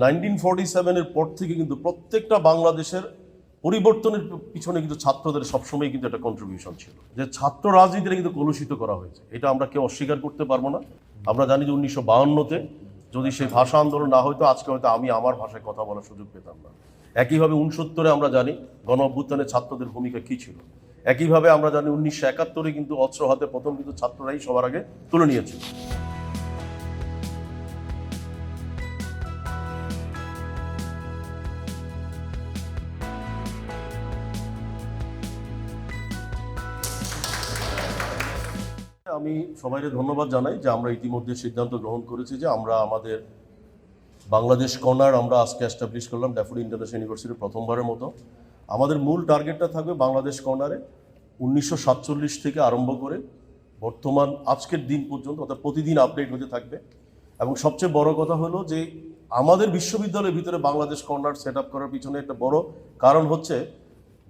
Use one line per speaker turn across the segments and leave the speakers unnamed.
Nineteen সেভেনের পর থেকে কিন্তু প্রত্যেকটা বাংলাদেশের পরিবর্তনের পিছনে কিন্তু ছাত্রদের সবসময় কিন্তু একটা কন্ট্রিবিউশন ছিল। যে ছাত্র রাজনীতিটা কিন্তু কলুষিত করা হয়েছে। এটা আমরা কেউ অস্বীকার করতে পারব না। আমরা জানি যে উনিশশো বাহান্নতে যদি সেই ভাষা আন্দোলন না হয়তো আজকে হয়তো আমি আমার ভাষায় কথা বলার সুযোগ পেতাম না। একইভাবে উনসত্তরে আমরা জানি গণ অভ্যুত্থানে ছাত্রদের ভূমিকা কী ছিল। একইভাবে আমরা জানি উনিশশো একাত্তরে কিন্তু অস্ত্র হাতে প্রথম কিন্তু ছাত্ররাই সবার আগে তুলে নিয়েছিল। আমি সবাইকে ধন্যবাদ জানাই যে আমরা ইতিমধ্যে সিদ্ধান্ত গ্রহণ করেছি যে আমরা আমাদের বাংলাদেশ কর্নার আমরা আজকে এস্টাবলিশ করলাম ড্যাফোড ইন্টারন্যাশনাল ইউনিভার্সিটির প্রথমবারের মতো। আমাদের মূল টার্গেটটা থাকবে বাংলাদেশ কর্নারে উনিশশো সাতচল্লিশ থেকে আরম্ভ করে বর্তমান আজকের দিন পর্যন্ত, অর্থাৎ প্রতিদিন আপডেট হতে থাকবে। এবং সবচেয়ে বড় কথা হলো যে আমাদের বিশ্ববিদ্যালয়ের ভিতরে বাংলাদেশ কর্নার সেট করার পিছনে একটা বড় কারণ হচ্ছে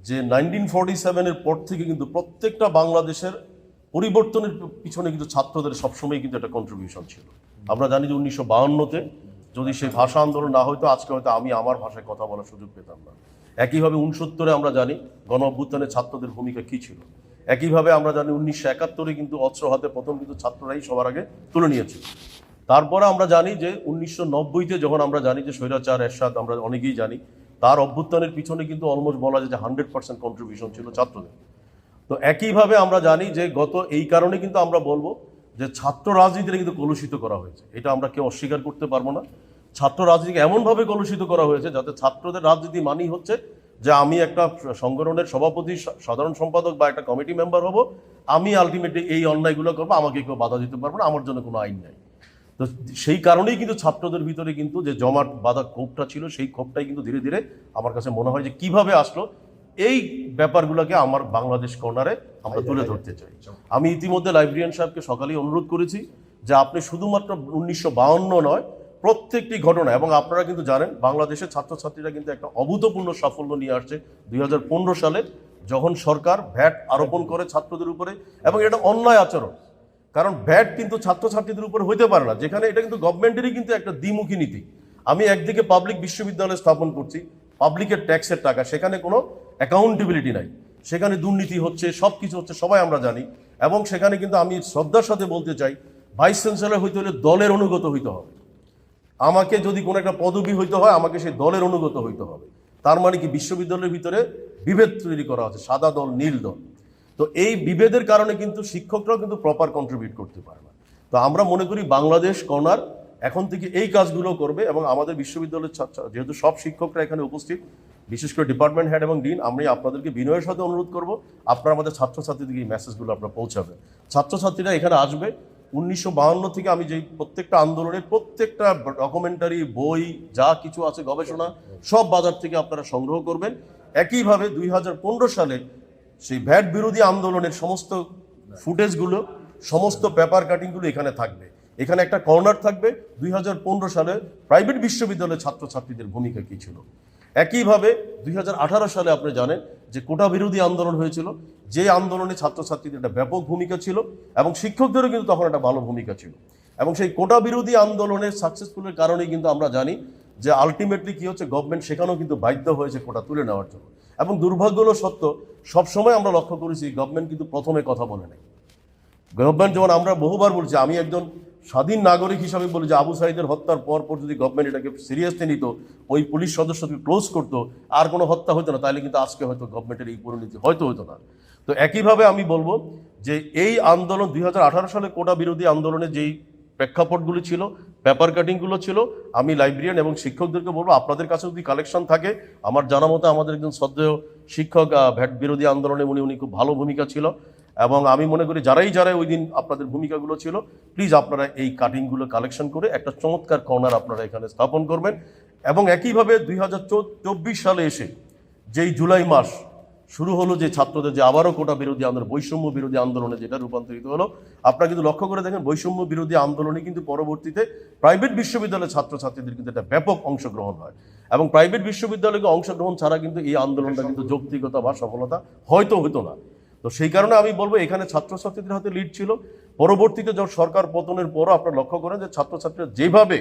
যে নাইনটিন ফর্টি সেভেনের পর থেকে কিন্তু প্রত্যেকটা বাংলাদেশের পরিবর্তনের পিছনে কিন্তু ছাত্রদের সবসময় কিন্তু একটা কন্ট্রিবিউশন ছিল। আমরা জানি যে উনিশশো বাহান্নতে যদি সেই ভাষা আন্দোলন না হয়তো আজকে হয়তো আমি আমার ভাষায় কথা বলার সুযোগ পেতাম না। একইভাবে উনসত্তরে আমরা জানি গণ অভ্যুত্থানে ছাত্রদের ভূমিকা কী ছিল। একইভাবে আমরা জানি উনিশশো একাত্তরে কিন্তু অস্ত্র হাতে প্রথম কিন্তু ছাত্ররাই সবার আগে তুলে নিয়েছিল। তারপরে আমরা জানি যে উনিশশো নব্বইতে যখন আমরা জানি যে স্বৈরাচার, এরশাদ, আমরা অনেকেই জানি, তার অভ্যুত্থানের পিছনে কিন্তু অলমোস্ট বলা যায় যে হান্ড্রেড পার্সেন্ট কন্ট্রিবিউশন ছিল ছাত্রদের। তো একইভাবে আমরা জানি যে গত এই কারণে কিন্তু আমরা বলব যে ছাত্র রাজনীতিটা কিন্তু কলুষিত করা হয়েছে। এটা আমরা কেউ অস্বীকার করতে পারব না। ছাত্র রাজনীতিকে এমনভাবে কলুষিত করা হয়েছে যাতে ছাত্রদের রাজনীতি মানেই হচ্ছে যে আমি একটা সংগঠনের সভাপতি সাধারণ সম্পাদক বা একটা কমিটি মেম্বার হব, আমি আলটিমেটলি এই অন্যায়গুলো করব, আমাকে কেউ বাধা দিতে পারব না, আমার জন্য কোনো আইন নাই। তো সেই কারণেই কিন্তু ছাত্রদের ভিতরে কিন্তু যে জমাট বাঁধা ক্ষোভটা ছিল, সেই ক্ষোভটাই কিন্তু ধীরে ধীরে আমার কাছে মনে হয় যে কীভাবে আসলো এই ব্যাপারগুলোকে আমার বাংলাদেশ কর্নারে আমরা তুলে ধরতে চাই। আমি ইতিমধ্যে লাইব্রেরিয়ান সাহেবকে সকালেই অনুরোধ করেছি যে আপনি শুধুমাত্র উনিশশো নয় প্রত্যেকটি ঘটনা এবং আপনারা কিন্তু জানেন বাংলাদেশের ছাত্রছাত্রীরা কিন্তু একটা অভূতপূর্ণ সাফল্য নিয়ে আসছে দুই হাজার পনেরো সালে যখন সরকার ভ্যাট আরোপণ করে ছাত্রদের উপরে এবং এটা অন্যায় আচরণ। কারণ ভ্যাট কিন্তু ছাত্রছাত্রীদের উপর হইতে পারে না যেখানে এটা কিন্তু গভর্নমেন্টেরই কিন্তু একটা দ্বিমুখী নীতি। আমি একদিকে পাবলিক বিশ্ববিদ্যালয় স্থাপন করছি পাবলিকের ট্যাক্সের টাকা সেখানে কোনো অ্যাকাউন্টেবিলিটি নাই। সেখানে দুর্নীতি হচ্ছে সব কিছু হচ্ছে, সবাই আমরা জানি। এবং সেখানে কিন্তু আমি শ্রদ্ধার সাথে বলতে চাই ভাইস চ্যান্সেলর হইতে হলে দলের অনুগত হইতে হবে। আমাকে যদি কোনো একটা পদবি হইতে হয়, আমাকে সেই দলের অনুগত হইতে হবে। তার মানে কি বিশ্ববিদ্যালয়ের ভিতরে বিভেদ তৈরি করা হচ্ছে সাদা দল, নীল দল। তো এই বিভেদের কারণে কিন্তু শিক্ষকরাও কিন্তু প্রপার কন্ট্রিবিউট করতে পারে না। তো আমরা মনে করি বাংলাদেশ কর্নার এখন থেকে এই কাজগুলো করবে এবং আমাদের বিশ্ববিদ্যালয়ের ছাত্র যেহেতু সব শিক্ষকরা এখানে উপস্থিত বিশেষ করে ডিপার্টমেন্ট হেড এবং ডিন, আমি আপনাদেরকে বিনয়ের সাথে অনুরোধ করব, আপনারা আমাদের ছাত্রছাত্রীদেরকে এই মেসেজগুলো আপনারা পৌঁছাবে। ছাত্রছাত্রীরা এখানে আসবে, উনিশশো থেকে আমি যেই প্রত্যেকটা আন্দোলনের প্রত্যেকটা ডকুমেন্টারি বই, যা কিছু আছে, গবেষণা, সব বাজার থেকে আপনারা সংগ্রহ করবেন। একইভাবে দুই হাজার পনেরো সালে সেই ভ্যাট বিরোধী আন্দোলনের সমস্ত ফুটেজগুলো, সমস্ত পেপার কাটিংগুলো এখানে থাকবে। এখানে একটা কর্নার থাকবে, দুই হাজার পনেরো সালে প্রাইভেট বিশ্ববিদ্যালয়ের ছাত্রছাত্রীদের ভূমিকা কী ছিল? একইভাবে দুই হাজার আঠারো সালে আপনি জানেন যে কোটা বিরোধী আন্দোলন হয়েছিল, যে আন্দোলনে ছাত্রছাত্রীদের একটা ব্যাপক ভূমিকা ছিল এবং শিক্ষকদেরও কিন্তু তখন একটা ভালো ভূমিকা ছিল। এবং সেই কোটা বিরোধী আন্দোলনের সাকসেসফুলের কারণেই কিন্তু আমরা জানি যে আলটিমেটলি কি হচ্ছে গভর্নমেন্ট সেখানেও কিন্তু বাধ্য হয়েছে কোটা তুলে নেওয়ার জন্য। এবং দুর্ভাগ্যগুলো সত্য, সবসময় আমরা লক্ষ্য করেছি গভর্নমেন্ট কিন্তু প্রথমে কথা বলে নাই। গভর্নমেন্ট যেমন আমরা বহুবার বলছি, আমি একজন স্বাধীন নাগরিক হিসাবে বলি যে আবু সাইদের হত্যার পর পর যদি গভর্নমেন্ট এটাকে সিরিয়াসলি নিত, ওই পুলিশ সদস্যকে ক্লোজ করতো, আর কোনো হত্যা হতো না, তাহলে কিন্তু আজকে হয়তো গভর্নমেন্টের এই পরিণতি হয়তো হতো না। তো একইভাবে আমি বলব যে এই আন্দোলন দুই হাজার আঠারো সালে কোটা বিরোধী আন্দোলনে যেই প্রেক্ষাপটগুলি ছিল পেপার কাটিংগুলো ছিল, আমি লাইব্রেরিয়ান এবং শিক্ষকদেরকে বলব, আপনাদের কাছে যদি কালেকশন থাকে, আমার জানা মতো আমাদের একজন শ্রদ্ধেয় শিক্ষক ভ্যাট বিরোধী আন্দোলনে উনি উনি খুব ভালো ভূমিকা ছিল। এবং আমি মনে করি যারাই যারাই ওই দিন আপনাদের ভূমিকাগুলো ছিল প্লিজ আপনারা এই কাটিংগুলো কালেকশন করে একটা চমৎকার কর্নার আপনারা এখানে স্থাপন করবেন। এবং একইভাবে দুই হাজার চব্বিশ সালে এসে যেই জুলাই মাস শুরু হলো যে ছাত্রদের যে আবারও কোটা বিরোধী আন্দোলন, বৈষম্য বিরোধী আন্দোলনে যেটা রূপান্তরিত হলো, আপনারা কিন্তু লক্ষ্য করে দেখেন বৈষম্য বিরোধী আন্দোলনে কিন্তু পরবর্তীতে প্রাইভেট বিশ্ববিদ্যালয়ের ছাত্রছাত্রীদের কিন্তু একটা ব্যাপক অংশগ্রহণ হয়। এবং প্রাইভেট বিশ্ববিদ্যালয়কে অংশগ্রহণ ছাড়া কিন্তু এই আন্দোলনটা কিন্তু যৌক্তিকতা বা সফলতা হয়তো হতো না। তো সেই কারণে আমি বলব, এখানে ছাত্রছাত্রীদের হাতে লিড ছিল। পরবর্তীতে যখন সরকার পতনের পরও আপনারা লক্ষ্য করেন যে ছাত্রছাত্রীরা যেভাবে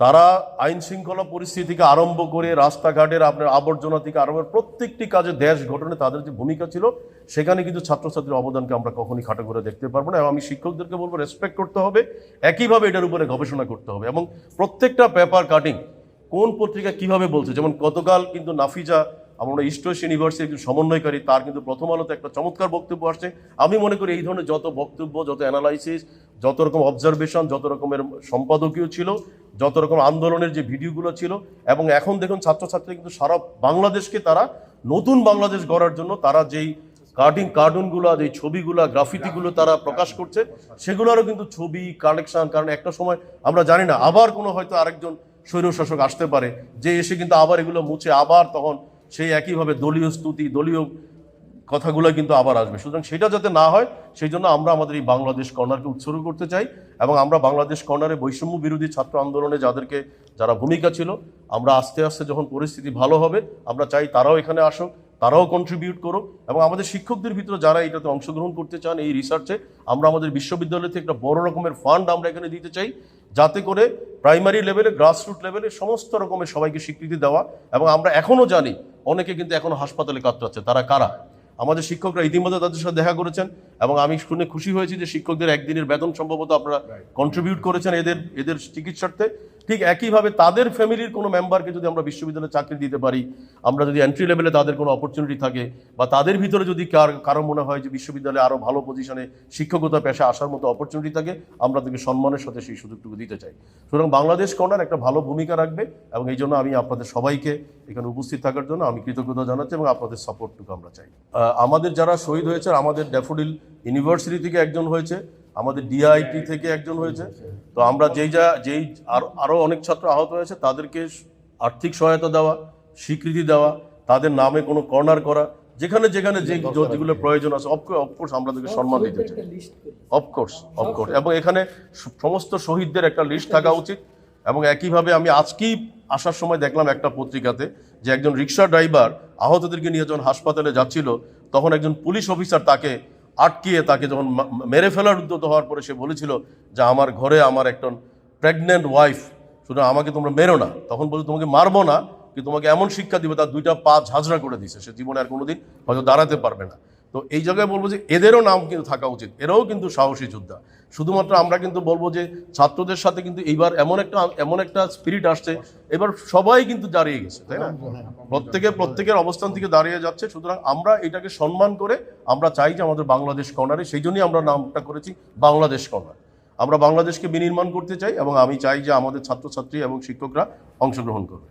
তারা আইন শৃঙ্খলা পরিস্থিতি আরম্ভ করে রাস্তাঘাটের আপনার আবর্জনা থেকে আরম্ভ প্রত্যেকটি কাজে দেশ গঠনে তাদের যে ভূমিকা ছিল, সেখানে কিন্তু ছাত্রছাত্রীর অবদানকে আমরা কখনই খাটো করে দেখতে পারব না। এবং আমি শিক্ষকদেরকে বলব রেসপেক্ট করতে হবে, একইভাবে এটার উপরে গবেষণা করতে হবে। এবং প্রত্যেকটা পেপার কাটিং কোন পত্রিকা কীভাবে বলছে? যেমন গতকাল কিন্তু নাফিজা আমরা ইস্ট ওয়েস্ট ইউনিভার্সিটি একজন সমন্বয়কারী, তার কিন্তু প্রথম আলোতে একটা চমৎকার বক্তব্য আসছে। আমি মনে করি এই ধরনের যত বক্তব্য, যত অ্যানালাইসিস যত রকম অবজারভেশন যত রকমের সম্পাদকীয় ছিল, যত রকম আন্দোলনের যে ভিডিওগুলো ছিল, এবং এখন দেখুন ছাত্রছাত্রী কিন্তু সারা বাংলাদেশকে তারা নতুন বাংলাদেশ গড়ার জন্য তারা যেই কার্টিং কার্টুনগুলো যে ছবিগুলো গ্রাফিতিগুলো তারা প্রকাশ করছে, সেগুলোরও কিন্তু ছবি কালেকশন কারণ একটা সময় আমরা জানি না, আবার কোনো হয়তো আরেকজন স্বৈরশাসক আসতে পারে, যে এসে কিন্তু আবার এগুলো মুছে, আবার তখন সেই একইভাবে দলীয় স্তুতি, দলীয় কথাগুলো কিন্তু আবার আসবে। সুতরাং সেটা যাতে না হয়, সেই জন্য আমরা আমাদের এই বাংলাদেশ কর্নারকে উৎসর্গ করতে চাই এবং আমরা বাংলাদেশ কর্নারে বৈষম্য বিরোধী ছাত্র আন্দোলনে যাদেরকে, যারা ভূমিকা ছিল, আমরা আস্তে আস্তে যখন পরিস্থিতি ভালো হবে, আমরা চাই তারাও এখানে আসুক, তারাও কন্ট্রিবিউট করুক এবং আমাদের শিক্ষকদের ভিতরে যারা এটাতে অংশগ্রহণ করতে চান এই রিসার্চে আমরা আমাদের বিশ্ববিদ্যালয় থেকে একটা বড় রকমের ফান্ড আমরা এখানে দিতে চাই, যাতে করে প্রাইমারি লেভেলে গ্রাসরুট লেভেলে সমস্ত রকমের সবাইকে স্বীকৃতি দেওয়া এবং আমরা এখনও জানি অনেকে কিন্তু এখন হাসপাতালে কাতরাচ্ছে। তারা কারা? আমাদের শিক্ষকরা ইতিমধ্যে তাদের সাথে দেখা করেছেন এবং আমি শুনে খুশি হয়েছি যে শিক্ষকদের একদিনের বেতন সম্ভবত আপনারা কন্ট্রিবিউট করেছেন এদের এদের চিকিৎসার্থে। ঠিক একইভাবে তাদের ফ্যামিলির কোনো মেম্বারকে যদি আমরা বিশ্ববিদ্যালয়ে চাকরি দিতে পারি, আমরা যদি এন্ট্রি লেভেলে তাদের কোনো অপরচুনিটি থাকে, বা তাদের ভিতরে যদি কার, কারও মনে হয় যে বিশ্ববিদ্যালয়ে আরও ভালো পজিশনে শিক্ষকতা পেশা আসার মতো অপরচুনিটি থাকে, আমরা তাদেরকে সম্মানের সাথে সেই সুযোগটুকু দিতে চাই। সুতরাং বাংলাদেশ কর্নার একটা ভালো ভূমিকা রাখবে, এবং এই জন্য আমি আপনাদের সবাইকে এখানে উপস্থিত থাকার জন্য আমি কৃতজ্ঞতা জানাচ্ছি এবং আপনাদের সাপোর্টটুকু আমরা চাই। আমাদের যারা শহীদ হয়েছে, আমাদের ড্যাফোডিল ইউনিভার্সিটি থেকে একজন হয়েছে আমাদের ডিআইটি থেকে একজন হয়েছে। তো আমরা যেই যা যেই আর আরও অনেক ছাত্র আহত হয়েছে তাদেরকে আর্থিক সহায়তা দেওয়া স্বীকৃতি দেওয়া তাদের নামে কোনো কর্নার করা যেখানে যেখানে যে যেগুলো প্রয়োজন আছে অফকোর্স আমরা তাদেরকে সম্মান দিতে চাই। অফকোর্স অফকোর্স এবং এখানে সমস্ত শহীদদের একটা লিস্ট থাকা উচিত। এবং একইভাবে আমি আজকেই আসার সময় দেখলাম একটা পত্রিকাতে যে একজন রিক্সা ড্রাইভার আহতদেরকে নিয়ে যখন হাসপাতালে যাচ্ছিল তখন একজন পুলিশ অফিসার তাকে আটকিয়ে তাকে যখন মেরে ফেলার উদ্যত হওয়ার পরে সে বলেছিল যে আমার ঘরে আমার একজন প্রেগনেন্ট ওয়াইফ সুতরাং আমাকে তোমরা মেরো না। তখন বলছে, তোমাকে মারবো না, কিন্তু তোমাকে এমন শিক্ষা দিবে, তার দুইটা পা ঝাঁঝরা করে দিছে সে জীবনে আর কোনোদিন হয়তো দাঁড়াতে পারবে না। তো এই জায়গায় বলব যে এদেরও নাম কিন্তু থাকা উচিত। এরাও কিন্তু সাহসী যোদ্ধা। শুধুমাত্র আমরা কিন্তু বলব যে ছাত্রদের সাথে কিন্তু এইবার এমন একটা এমন একটা স্পিরিট আসছে, এবার সবাই কিন্তু দাঁড়িয়ে গেছে, তাই না? প্রত্যেকে, প্রত্যেকের অবস্থান থেকে দাঁড়িয়ে যাচ্ছে, সুতরাং আমরা এটাকে সম্মান করে আমরা চাই যে আমাদের বাংলাদেশ কর্নারে, সেই জন্যই আমরা নামটা করেছি বাংলাদেশ কর্নার। আমরা বাংলাদেশকে বিনির্মাণ করতে চাই এবং আমি চাই যে আমাদের ছাত্রছাত্রী এবং শিক্ষকরা অংশগ্রহণ করবে